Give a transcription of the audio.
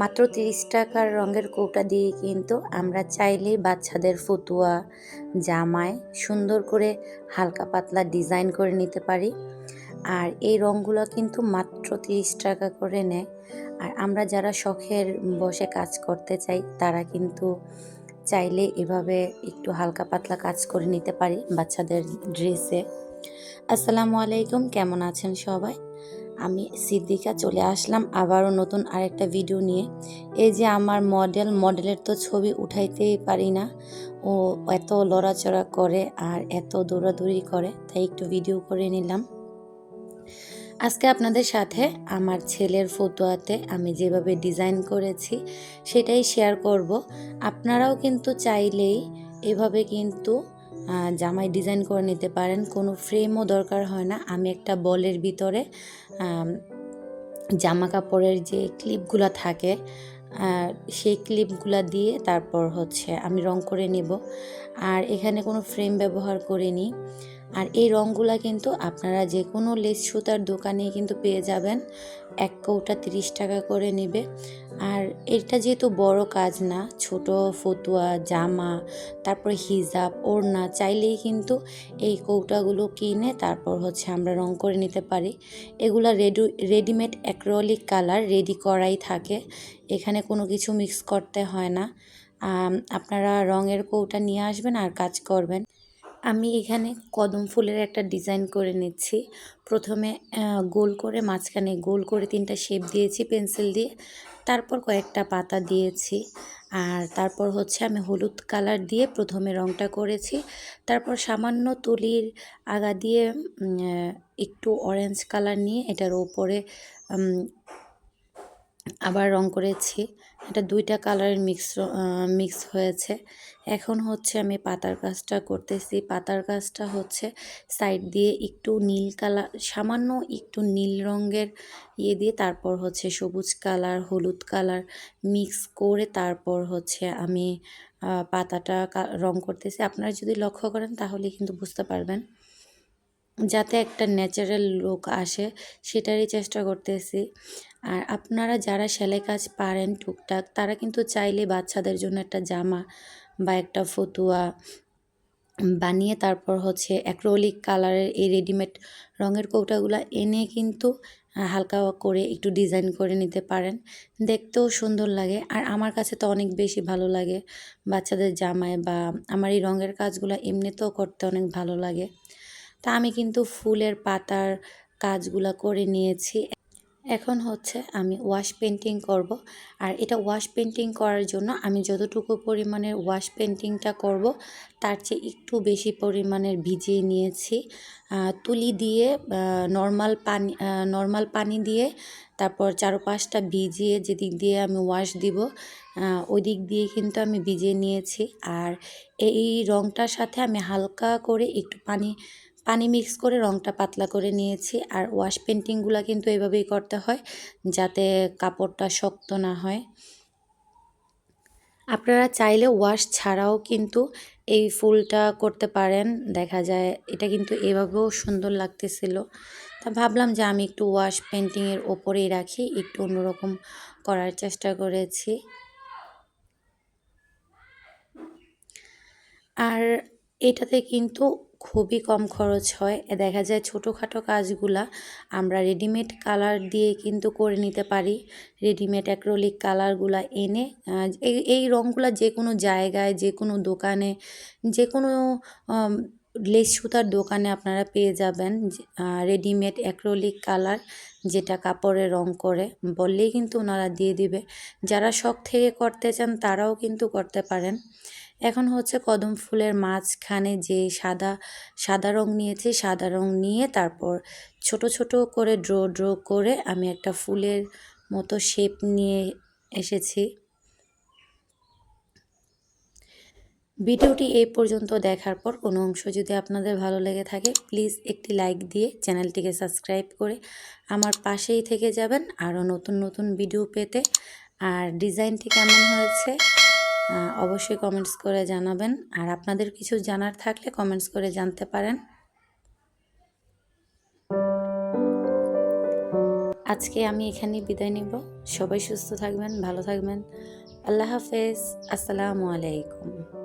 মাত্র তিরিশ টাকার রঙের কৌটা দিয়ে কিন্তু আমরা চাইলেই বাচ্চাদের ফতুয়া জামায় সুন্দর করে হালকা পাতলা ডিজাইন করে নিতে পারি। আর এই রঙগুলো কিন্তু মাত্র তিরিশ টাকা করে নেয়। আর আমরা যারা শখের বসে কাজ করতে চাই, তারা কিন্তু চাইলে এভাবে একটু হালকা পাতলা কাজ করে নিতে পারি বাচ্চাদের ড্রেসে। আসসালামু আলাইকুম, কেমন আছেন সবাই? আমি সিদ্দিকা চলে আসলাম আবারও নতুন আরেকটা ভিডিও নিয়ে। এই যে আমার মডেল মডেলের তো ছবি উঠাইতেই পারি না। ও এত লড়াচড়া করে আর এত দৌড়াদৌড়ি করে, তাই একটু ভিডিও করে নিলাম। আজকে আপনাদের সাথে আমার ছেলের ফটোয়াতে আমি যেভাবে ডিজাইন করেছি, সেটাই শেয়ার করব। আপনারাও কিন্তু চাইলেই এভাবে কিন্তু জামাই ডিজাইন করে নিতে পারেন, কোনো ফ্রেমও দরকার হয় না। আমি একটা বলের ভিতরে জামা কাপড়ের যে ক্লিপগুলো থাকে সেই ক্লিপগুলো দিয়ে তারপর হচ্ছে আমি রং করে নেব। আর এখানে কোনো ফ্রেম ব্যবহার করিনি। আর এই রঙগুলো কিন্তু আপনারা যে কোনো লেস সুতার দোকানে কিন্তু পেয়ে যাবেন। এক কৌটা তিরিশ টাকা করে নেবে। আর এটা যেহেতু বড় কাজ না, ছোট ফতুয়া, জামা, তারপর হিজাব, ওড়না, চাইলেই কিন্তু এই কৌটাগুলো কিনে তারপর হচ্ছে আমরা রং করে নিতে পারি। এগুলো ready, readymade acrylic colour, ready করাই থাকে। এখানে কোনো কিছু মিক্স করতে হয় না। আপনারা রঙের কৌটা নিয়ে আসবেন আর কাজ করবেন। আমি এখানে কদম ফুলের একটা ডিজাইন করে নিচ্ছি। প্রথমে গোল করে মাঝখানে গোল করে তিনটা শেপ দিয়েছি পেন্সিল দিয়ে। তারপর কয়েকটা পাতা দিয়েছি। আর তারপর হচ্ছে আমি হলুদ কালার দিয়ে প্রথমে রংটা করেছি। তারপর সামান্য তুলির আগা দিয়ে একটু অরেঞ্জ কালার নিয়ে এটার ওপরে আবার রং করেছি। এটা দুইটা কালারের মিক্স মিক্স হয়েছে। এখন হচ্ছে আমি পাতার কাজটা করতেছি। পাতার কাজটা হচ্ছে সাইড দিয়ে একটু নীল কালার, সামান্য একটু নীল রঙের ইয়ে দিয়ে তারপর হচ্ছে সবুজ কালার, হলুদ কালার মিক্স করে তারপর হচ্ছে আমি পাতাটা রং করতেছি। আপনারা যদি লক্ষ্য করেন তাহলে কিন্তু বুঝতে পারবেন। যাতে একটা ন্যাচারাল লুক আসে, সেটারই চেষ্টা করতেছি। আর আপনারা যারা সেলাই কাজ পারেন টুকটাক, তারা কিন্তু চাইলে বাচ্চাদের জন্য একটা জামা বা একটা ফতুয়া বানিয়ে তারপর হচ্ছে অ্যাক্রোলিক কালারের এই রেডিমেড রঙের কৌটাগুলো এনে কিন্তু হালকা করে একটু ডিজাইন করে নিতে পারেন। দেখতেও সুন্দর লাগে। আর আমার কাছে তো অনেক বেশি ভালো লাগে বাচ্চাদের জামায় বা আমার এই রঙের কাজগুলো এমনিতেও করতে অনেক ভালো লাগে। তা আমি কিন্তু ফুলের পাতার কাজগুলা করে নিয়েছি। এখন হচ্ছে আমি ওয়াশ পেন্টিং করব। আর এটা ওয়াশ পেন্টিং করার জন্য আমি যতটুকু পরিমাণের ওয়াশ পেন্টিংটা করব, তার চেয়ে একটু বেশি পরিমাণের ভিজিয়ে নিয়েছি। তুলি দিয়ে নর্মাল পানি নর্মাল পানি দিয়ে, তারপর চারপাশটা ভিজিয়ে যেদিক দিয়ে আমি ওয়াশ দিব ওই দিক দিয়ে কিন্তু আমি ভিজিয়ে নিয়েছি। আর এই রঙটার সাথে আমি হালকা করে একটু পানি পানি মিক্স করে রঙটা পাতলা করে নিয়েছি আর ওয়াশ পেন্টিংগুলো কিন্তু এভাবেই করতে হয় যাতে কাপড়টা শক্ত না হয়। আপনারা চাইলে ওয়াশ ছাড়াও কিন্তু এই ফুলটা করতে পারেন, দেখা যায় এটা কিন্তু এভাবেও সুন্দর লাগতেছিল। তা ভাবলাম যে আমি একটু ওয়াশ পেন্টিংয়ের ওপরেই রাখি, একটু অন্যরকম করার চেষ্টা করেছি। আর এটাতে কিন্তু খুবই কম খরচ হয়। দেখা যায় ছোটোখাটো কাজগুলা আমরা রেডিমেড কালার দিয়ে কিন্তু করে নিতে পারি। রেডিমেড অ্যাক্রোলিক কালারগুলা এনে এই রঙগুলা যে কোনো জায়গায়, যে কোনো দোকানে, যে কোনো লেস সুতার দোকানে আপনারা পেয়ে যাবেন রেডিমেড অ্যাক্রোলিক কালার যেটা কাপড়ে রং করে। বললেই কিন্তু ওনারা দিয়ে দিবে। যারা শখ থেকে করতে চান তারাও কিন্তু করতে পারেন। এখন হচ্ছে কদম ফুলের মাঝখানে যে সাদা সাদা রং নিয়েছি, সাদা রং নিয়ে তারপর ছোট ছোট করে ড্র ড্র করে আমি একটা ফুলের মতো শেপ নিয়ে এসেছি। ভিডিওটি এই পর্যন্ত দেখার পর কোনো অংশ যদি আপনাদের ভালো লেগে থাকে, প্লিজ একটি লাইক দিয়ে চ্যানেলটিকে সাবস্ক্রাইব করে আমার পাশেই থেকে যাবেন আরও নতুন নতুন ভিডিও পেতে। আর ডিজাইনটি কেমন হয়েছে? অবশ্যই কমেন্টস করে জানাবেন। আর আপনাদের কিছু জানার থাকলে কমেন্টস করে জানতে পারেন। আজকে আমি এখানে বিদায় নিব। সবাই সুস্থ থাকবেন, ভালো থাকবেন। আল্লাহ হাফেজ। আসসালামু আলাইকুম।